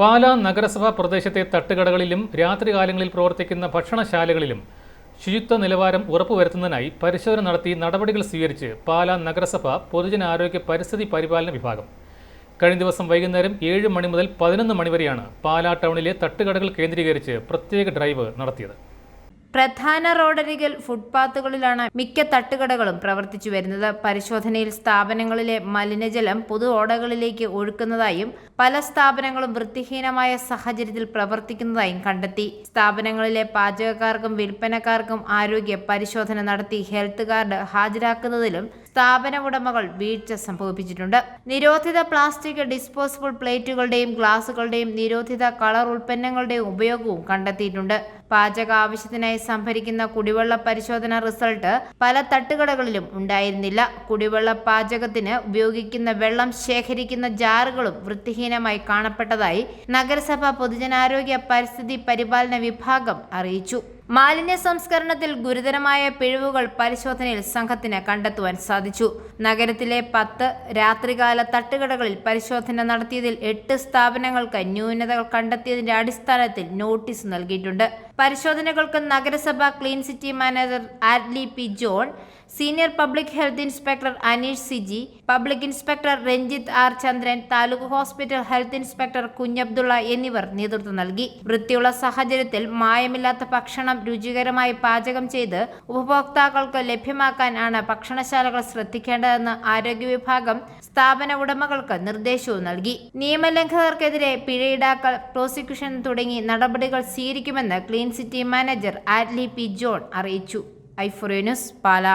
പാലാ നഗരസഭാ പ്രദേശത്തെ തട്ടുകടകളിലും രാത്രികാലങ്ങളിൽ പ്രവർത്തിക്കുന്ന ഭക്ഷണശാലകളിലും ശുചിത്വ നിലവാരം ഉറപ്പുവരുത്തുന്നതിനായി പരിശോധന നടത്തി നടപടികൾ സ്വീകരിച്ച് പാലാ നഗരസഭ പൊതുജനാരോഗ്യ പരിസ്ഥിതി പരിപാലന വിഭാഗം. കഴിഞ്ഞ ദിവസം വൈകുന്നേരം ഏഴ് മണി മുതൽ പതിനൊന്ന് മണിവരെയാണ് പാലാ ടൗണിലെ തട്ടുകടകൾ കേന്ദ്രീകരിച്ച് പ്രത്യേക ഡ്രൈവ് നടത്തിയത്. പ്രധാന റോഡരികിൽ ഫുട്പാത്തുകളിലാണ് മിക്ക തട്ടുകടകളും പ്രവർത്തിച്ചു വരുന്നത്. പരിശോധനയിൽ സ്ഥാപനങ്ങളിലെ മലിനജലം പൊതു ഓടകളിലേക്ക് ഒഴുക്കുന്നതായും പല സ്ഥാപനങ്ങളും വൃത്തിഹീനമായ സാഹചര്യത്തിൽ പ്രവർത്തിക്കുന്നതായും കണ്ടെത്തി. സ്ഥാപനങ്ങളിലെ പാചകക്കാർക്കും വിൽപ്പനക്കാർക്കും ആരോഗ്യ പരിശോധന നടത്തി ഹെൽത്ത് കാർഡ് ഹാജരാക്കുന്നതിലും സ്ഥാപന ഉടമകൾ വീഴ്ച സംഭവിപ്പിച്ചിട്ടുണ്ട്. നിരോധിത പ്ലാസ്റ്റിക് ഡിസ്പോസിബിൾ പ്ലേറ്റുകളുടെയും ഗ്ലാസുകളുടെയും നിരോധിത കളർ ഉൽപ്പന്നങ്ങളുടെയും ഉപയോഗവും കണ്ടെത്തിയിട്ടുണ്ട്. പാചക ആവശ്യത്തിനായി സംഭരിക്കുന്ന കുടിവെള്ള പരിശോധന റിസൾട്ട് പല തട്ടുകടകളിലും ഉണ്ടായിരുന്നില്ല. കുടിവെള്ള പാചകത്തിന് ഉപയോഗിക്കുന്ന വെള്ളം ശേഖരിക്കുന്ന ജാറുകളും വൃത്തിഹീനമായി കാണപ്പെട്ടതായി നഗരസഭ പൊതുജനാരോഗ്യ പരിസ്ഥിതി പരിപാലന വിഭാഗം അറിയിച്ചു. മാലിന്യ സംസ്കരണത്തിൽ ഗുരുതരമായ പിഴവുകൾ പരിശോധനയിൽ സംഘത്തിന് കണ്ടെത്തുവാൻ സാധിച്ചു. നഗരത്തിലെ പത്ത് രാത്രികാല തട്ടുകടകളിൽ പരിശോധന നടത്തിയതിൽ എട്ട് സ്ഥാപനങ്ങൾക്ക് ന്യൂനതകൾ കണ്ടെത്തിയതിന്റെ അടിസ്ഥാനത്തിൽ നോട്ടീസ് നൽകിയിട്ടുണ്ട്. പരിശോധനകൾക്ക് നഗരസഭ clean city manager Adley P John senior public health inspector Aneesh C G public inspector Ranjith R Chandran taluk hospital health inspector Kunjabdulla എന്നിവർ നേതൃത്വം നൽകി. വൃത്തിയുള്ള സാഹചര്യത്തിൽ മായമില്ലാത്ത ഭക്ഷണം രുചികരമായി പാചകം ചെയ്ത് ഉപഭോക്താക്കൾക്ക് ലഭ്യമാക്കാൻ ആണ് ഭക്ഷണശാലകൾ ശ്രദ്ധിക്കേണ്ടതെന്ന് ആരോഗ്യ വിഭാഗം സ്ഥാപന ഉടമകൾക്ക് നിർദ്ദേശവും നൽകി. നിയമലംഘകർക്കെതിരെ പിഴയിടാക്കൽ പ്രോസിക്യൂഷൻ തുടങ്ങി നടപടികൾ സ്വീകരിക്കുമെന്ന് clean city manager Attlee P John അറിയിച്ചു. ഐഫോറിയനുസ് പാല.